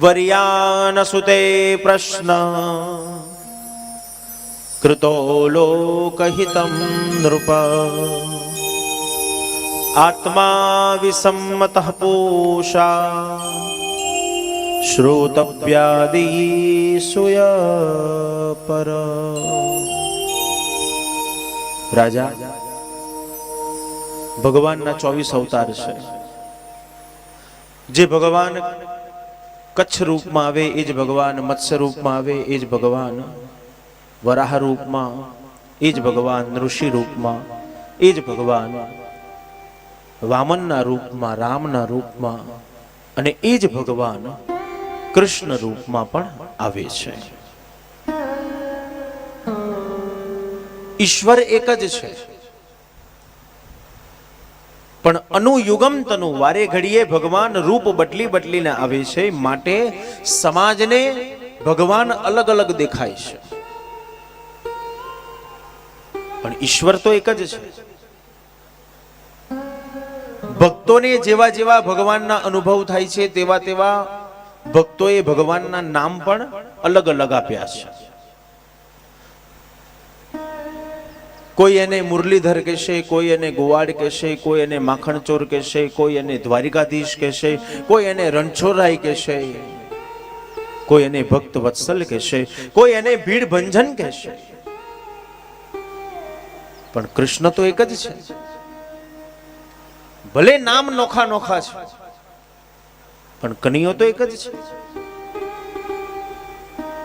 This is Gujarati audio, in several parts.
વર્યાનસુતે પ્રશ્ન કૃતો લોકહિતમ નૃપ આત્મા વિસંમત પૂષા શ્રોતવ્યાદીસુય પર રાજા ભગવાનના ચોવીસ અવતાર છે જે ભગવાન કચ્છ રૂપમાં આવે એ જ ભગવાન, મત્સ્ય રૂપમાં આવે એ જ ભગવાન, વરાહ રૂપમાં એ જ ભગવાન, ઋષિ રૂપમાં એ જ ભગવાન, વામનના રૂપમાં, રામના રૂપમાં અને એ જ ભગવાન કૃષ્ણ રૂપમાં પણ આવે છે. ઈશ્વર એક જ છે. પણ અનુયુગમ તનુ વારે ઘડીએ ભગવાન રૂપ બદલી બદલીને આવે છે, માટે સમાજને ભગવાન અલગ અલગ દેખાય છે. પણ ઈશ્વર તો એક જ છે. ભક્તોને જેવા જેવા ભગવાનના અનુભવ થાય છે, તેવા તેવા ભક્તોએ ભગવાનના નામ પણ અલગ અલગ આપ્યા છે. કોઈ એને મુરલીધર કહેશે, કોઈ એને ગોવાડ કહેશે, કોઈ એને માખણચોર કહેશે, કોઈ એને દ્વારિકાધીશ કહેશે, કોઈ એને રણછોડરાય કહેશે, કોઈ એને ભક્ત વત્સલ કહેશે, કોઈ એને ભીડ ભંજન કહેશે. પણ કૃષ્ણ તો એક જ છે. ભલે નામ નોખા નોખા છે, પણ કનૈયો તો એક જ છે.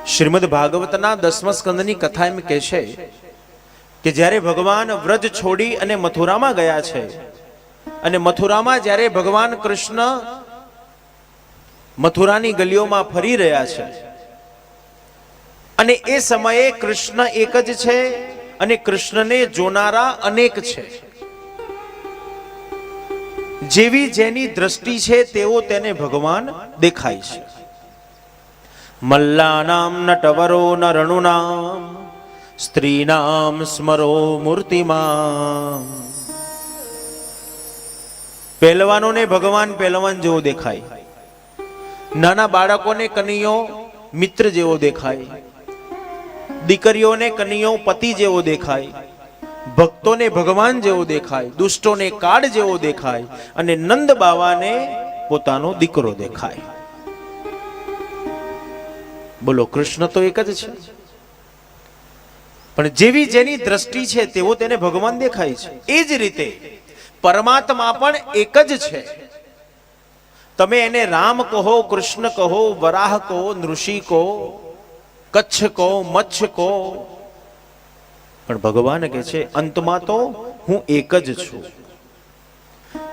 શ્રીમદ ભાગવતના દસમા સ્કંદની કથા એમ કહેશે કે જ્યારે ભગવાન વ્રજ છોડી અને મથુરામાં ગયા છે, અને મથુરામાં જ્યારે ભગવાન કૃષ્ણ મથુરાની ગલીઓમાં ફરી રહ્યા છે, અને એ સમયે કૃષ્ણ એક જ છે અને કૃષ્ણને જોનારા અનેક છે. જેવી જેની દ્રષ્ટિ છે, તેઓ તેને ભગવાન દેખાય છે. મલ્લાનામ નટવરો નરણુનામ સ્ત્રીનામ સ્મરો મૂર્તિમાં. પહેલવાનોને ભગવાન પહેલવાન જેવો દેખાય. નાના બાળકોને કનિયો મિત્ર જેવો દેખાય. દીકરીઓને કનિયો પતિ જેવો દેખાય. ભક્તોને ભગવાન જેવો દેખાય. દુષ્ટોને કાળ જેવો દેખાય. અને નંદ બાવાને પોતાનો દીકરો દેખાય. બોલો, કૃષ્ણ તો એક જ છે. પણ જેવી જેની દ્રષ્ટિ છે તેવો તેને ભગવાન દેખાય છે. એ જ રીતે પરમાત્મા પણ એક જ છે. તમે એને રામ કહો, કૃષ્ણ કહો, વરાહ કહો, નૃષિ કહો, કચ્છ કહો, મચ્છ કહો. પણ ભગવાન કે છે, અંતમાં તો હું એક જ છું.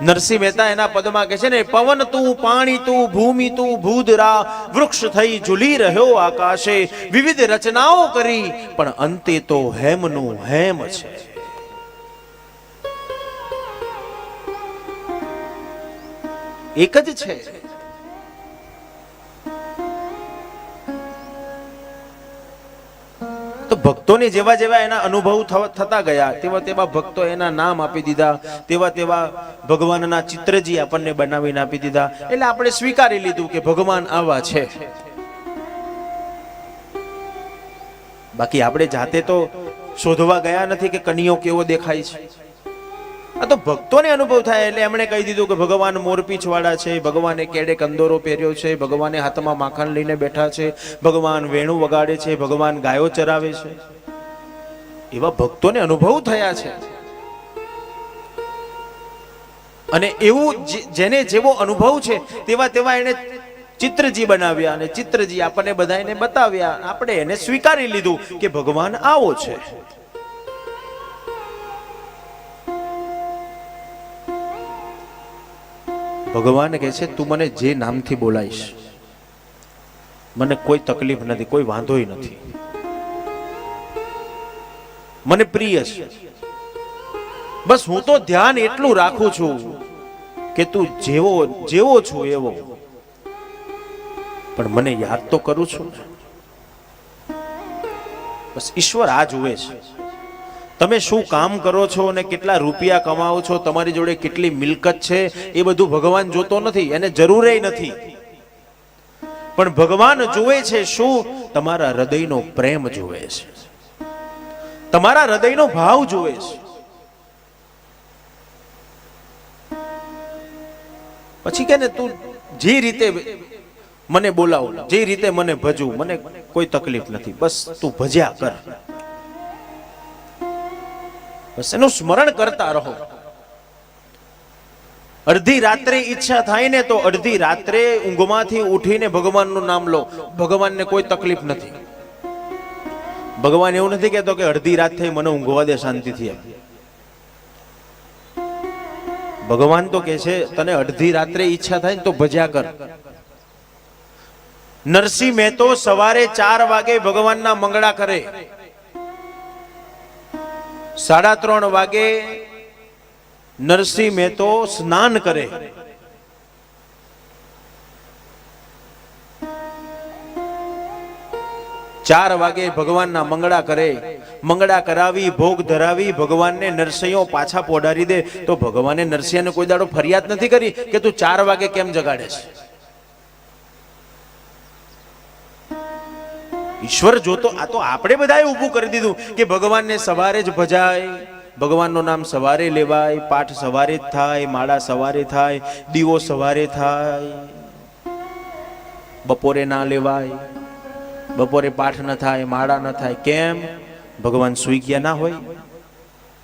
નરસિંહ મહેતા એના પદમાં કહે છે ને, પવન તું, પાણી તું, ભૂમિ તું, ભૂદરા, વૃક્ષ થઈ ઝૂલી રહ્યો આકાશે, વિવિધ રચનાઓ કરી, પણ અંતે તો હેમનું હેમ છે. એક જ છે. તો ભક્તોને જેવા જેવા એના અનુભવ થતા ગયા, તેવા તેવા ભક્તો એના નામ આપી દીધા, તેવા તેવા ભગવાનના ચિત્રજી આપણને બનાવીને આપી દીધા. એટલે આપણે સ્વીકારી લીધું કે ભગવાન આવા છે. બાકી આપણે જાતે તો શોધવા ગયા નથી કે કનિયો કેવો દેખાય છે. આ તો ભક્તોને અનુભવ થાય એટલે એમણે કહી દીધું કે ભગવાન મોરપીછવાળા છે, ભગવાને કેડે કંદોરો પહેર્યો છે, ભગવાને હાથમાં માખણ લઈને બેઠા છે, ભગવાન વેણું વગાડે છે, ભગવાન ગાયો ચરાવે છે. એવા ભક્તોને અનુભવ થયા છે. અને એવું જેને જેવો અનુભવ છે, તેવા તેવા એને ચિત્રજી બનાવ્યા અને ચિત્રજી આપણને બધાને બતાવ્યા. આપણે એને સ્વીકારી લીધું કે ભગવાન આવો છે. ભગવાન કહે છે, તું મને જે નામથી બોલાઈશ મને કોઈ તકલીફ નથી, કોઈ વાંધોય નથી. મને પ્રિય છે. બસ હું તો ધ્યાન એટલું રાખું છું કે તું જેવો જેવો છું એવો. પણ મને યાદ તો કરું છું બસ ઈશ્વર આ જુએ છે. તમે શું કામ કરો છો અને કેટલા રૂપિયા કમાવો છો? તમારી જોડે કેટલી મિલકત છે? એ બધું ભગવાન જોતો નથી એને જરૂરે નથી. પણ ભગવાન જુએ છે શું? તમારા હૃદયનો પ્રેમ જુએ છે. તમારા હૃદયનો ભાવ જુએ છે. પછી કે ને તું જે રીતે મને બોલાવું, જે રીતે મને ભજવું, મને કોઈ તકલીફ નથી. બસ તું ભજ્યા કર. બસ એનું સ્મરણ કરતા રહો. અડધી રાત્રે ઈચ્છા થાય ને તો અડધી રાત્રે ઊંઘમાંથી ઉઠીને ભગવાનનું નામ લો. ભગવાનને કોઈ તકલીફ નથી. ભગવાન એવું નથી કહેતો કે અડધી રાત થઈ મને ઊંઘવા દે, શાંતિથી ભગવાન તો કે છે, તને અડધી રાત્રે ઈચ્છા થાય ને તો ભજ્યા કર. નરસિંહ મહેતો સવારે ચાર વાગે ભગવાનના મંગળા કરે. સાડા ત્રણ વાગે નરસિંહ મહેતો સ્નાન કરે. ચાર વાગે ભગવાનના મંગળા કરે. મંગળા કરાવી, ભોગ ધરાવી, ભગવાનને નરસિંહો પાછા પોડારી દે. તો ભગવાને નરસિંહને કોઈ દાડો ફરિયાદ નથી કરી કે તું ચાર વાગે કેમ જગાડે છે? ઈશ્વર જોતો આ તો આપણે બધાએ ઊભું કરી દીધું કે ભગવાનને સવારે જ ભજાય, ભગવાનનું નામ સવારે લેવાય, પાઠ સવારે જ થાય, માળા સવારે થાય, દીવો સવારે થાય. બપોરે ના લેવાય, બપોરે પાઠ ન થાય, માળા ન થાય, કેમ? ભગવાન સુઈ ગયા ના હોય.